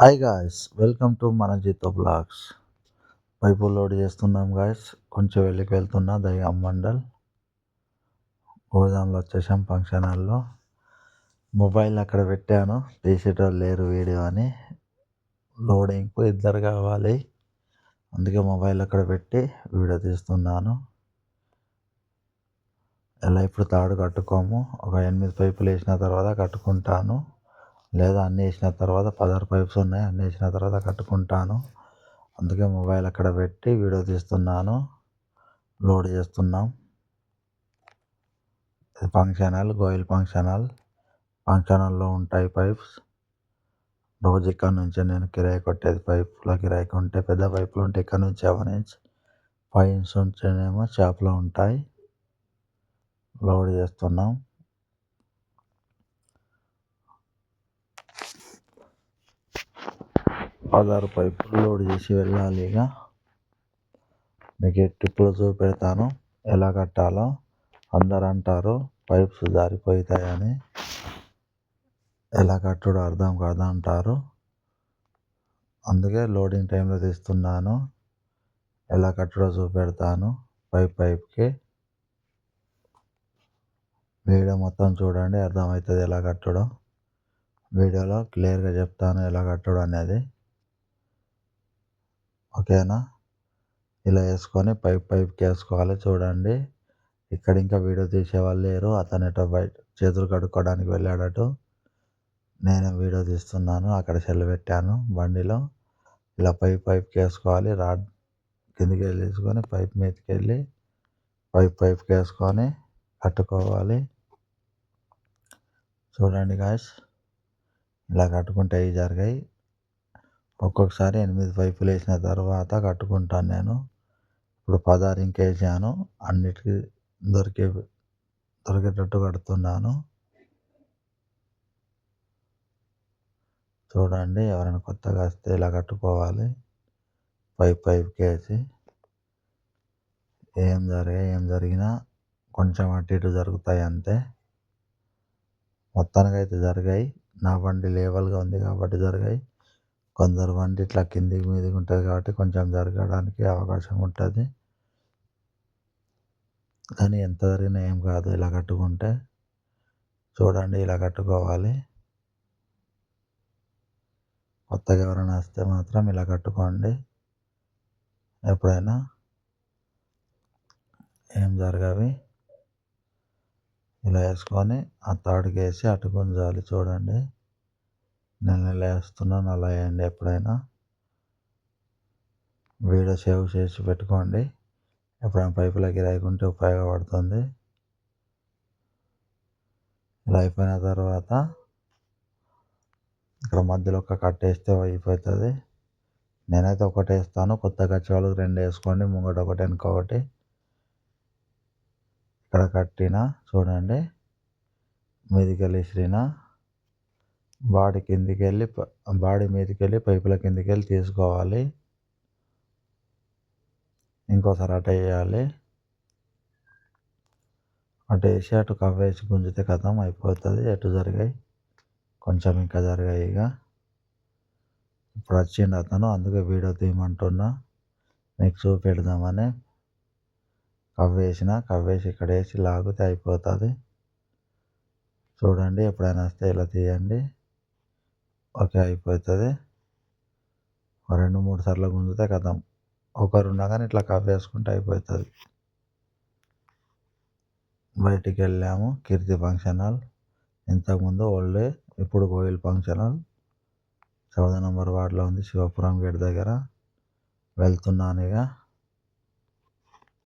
Hi guys welcome to మన జీతో blogs pipe load చేస్తున్నాం గాయస్ కొంచెం వెళ్ళికి వెళ్తున్నా దయ్యం మండల్. గోదాంలో వచ్చేసాం ఫంక్షన్ హాల్లో. మొబైల్ అక్కడ పెట్టాను. తీసేటోళ్ళు లేరు వీడియో అని. లోడింగ్కు ఇద్దరు కావాలి. అందుకే మొబైల్ అక్కడ పెట్టి వీడియో తీస్తున్నాను. ఎలా ఇప్పుడు తాడు కట్టుకోము? ఒక ఎనిమిది పైపులు వేసిన తర్వాత కట్టుకుంటాను. లేదా అన్నీ వేసిన తర్వాత పదహారు పైప్స్ ఉన్నాయి అన్నీ వేసిన తర్వాత కట్టుకుంటాను. అందుకే మొబైల్ అక్కడ పెట్టి వీడియో తీస్తున్నాను లోడ్ చేస్తున్నాం. ఇది ఫంక్షన్ హాల్ గోయిల్ ఫంక్షన్ హాల్ ఫంక్షన్ హాల్లో ఉంటాయి పైప్స్. రోజు ఇక్కడ నుంచి నేను కిరాయి కొట్టేది పైపులో కిరాయికి ఉంటే పెద్ద పైపులు ఉంటే ఇక్కడ నుంచి సెవెన్ ఇంచ్. ఫైవ్ ఇంచ్ ఉంటేనేమో షాప్లో ఉంటాయి. లోడ్ చేస్తున్నాం. పదహారు పైపులు లోడ్ చేసి వెళ్ళాలి ఇక. మీకు టిప్పులు చూపెడతాను. ఎలా కట్టాలో అందరు అంటారు. పైప్స్ జారిపోతాయని ఎలా కట్టడం అర్థం కాదు అంటారు. అందుకే లోడింగ్ టైంలో తీస్తున్నాను. ఎలా కట్టుడో చూపెడతాను పైప్ పైప్కి. వీడియో మొత్తం చూడండి అర్థమవుతుంది ఎలా కట్టడం. వీడియోలో క్లియర్గా చెప్తాను ఎలా కట్టడం అనేది. ఓకేనా? ఇలా వేసుకొని పైప్ పైప్కి వేసుకోవాలి చూడండి. ఇక్కడ ఇంకా వీడియో తీసేవాళ్ళు లేరు. అతను ఎటో బయట చేతులు కడుక్కోవడానికి వెళ్ళాడటు. నేను వీడియో తీస్తున్నాను. అక్కడ సెల్ పెట్టాను బండిలో. ఇలా పైప్ పైప్కి వేసుకోవాలి. రాడ్ కిందికి వెళ్ళి తీసుకొని పైప్ మీదకి వెళ్ళి పైప్ పైప్కి వేసుకొని కట్టుకోవాలి. చూడండి గాయస్. ఇలా కట్టుకుంటే అవి జరిగాయి. ఒక్కొక్కసారి ఎనిమిది పైపులు వేసిన తర్వాత కట్టుకుంటాను నేను. ఇప్పుడు పదహారు ఇంకేసాను. అన్నిటికీ దొరికే దొరికేటట్టు కడుతున్నాను. చూడండి ఎవరైనా కొత్తగా వస్తే ఇలా కట్టుకోవాలి? పైప్ పైప్కి వేసి ఏం జరిగా ఏం జరిగినా కొంచెం అటు ఇటు జరుగుతాయి అంతే. మొత్తానికి అయితే జరిగాయి. నా బండి లేవల్గా ఉంది కాబట్టి జరిగాయి. కొందరు బండి ఇట్లా కిందికి మీదికి ఉంటుంది కాబట్టి కొంచెం జరగడానికి అవకాశం ఉంటుంది. కానీ ఎంత జరిగినా ఏం కాదు ఇలా కట్టుకుంటే చూడండి ఇలా కట్టుకోవాలి. కొత్తగా ఎవరైనా వస్తే మాత్రం ఇలా కట్టుకోండి. ఎప్పుడైనా ఏం జరగవి. ఇలా వేసుకొని ఆ తాడుకి వేసి అటు గుంజాలి చూడండి. నేను ఇలా వేస్తున్నాను అలా వేయండి ఎప్పుడైనా. వీడియో సేవ్ చేసి పెట్టుకోండి. ఎప్పుడైనా పైపులోకి రాయకుంటే ఉపయోగపడుతుంది. ఇలా అయిపోయిన తర్వాత ఇక్కడ మధ్యలో ఒక కట్ వేస్తే అయిపోతుంది. నేనైతే ఒకటి వేస్తాను కొత్తగా వచ్చే రెండు వేసుకోండి ముంగట ఒకటి వెనుక ఒకటి. ఇక్కడ కట్టిన చూడండి. మీదికి వెళ్ళి బాడీ కిందికి వెళ్ళి బాడీ మీదకి వెళ్ళి పైపుల కిందికి వెళ్ళి తీసుకోవాలి. ఇంకోసారి అటు వేయాలి. అటు వేసి అటు కవ్వేసి గుంజితే కథం అయిపోతుంది. ఎటు జరిగాయి? కొంచెం ఇంకా జరిగాయి ఇక. ఇప్పుడు వచ్చిండు అతను అందుకే వీడియో తీయమంటున్నా. మీకు చూపెడదామని. కవ్వేసిన కవ్వేసి ఇక్కడ వేసి లాగితే అయిపోతుంది. చూడండి ఎప్పుడైనా వస్తే ఇలా తీయండి. ఓకే అయిపోతుంది. రెండు మూడు సార్లు గుంజితే కథం. ఒకరు ఉన్నా కానీ ఇట్లా కఫ్ వేసుకుంటే అయిపోతుంది. బయటికి వెళ్ళాము కీర్తి ఫంక్షన్ హాల్. ఇంతకుముందు ఓల్డ్ ఇప్పుడు కోయిల్ ఫంక్షన్ హాల్. చౌద నెంబర్ వార్డులో ఉంది శివపురం గేట్ దగ్గర. వెళ్తున్నాను ఇక.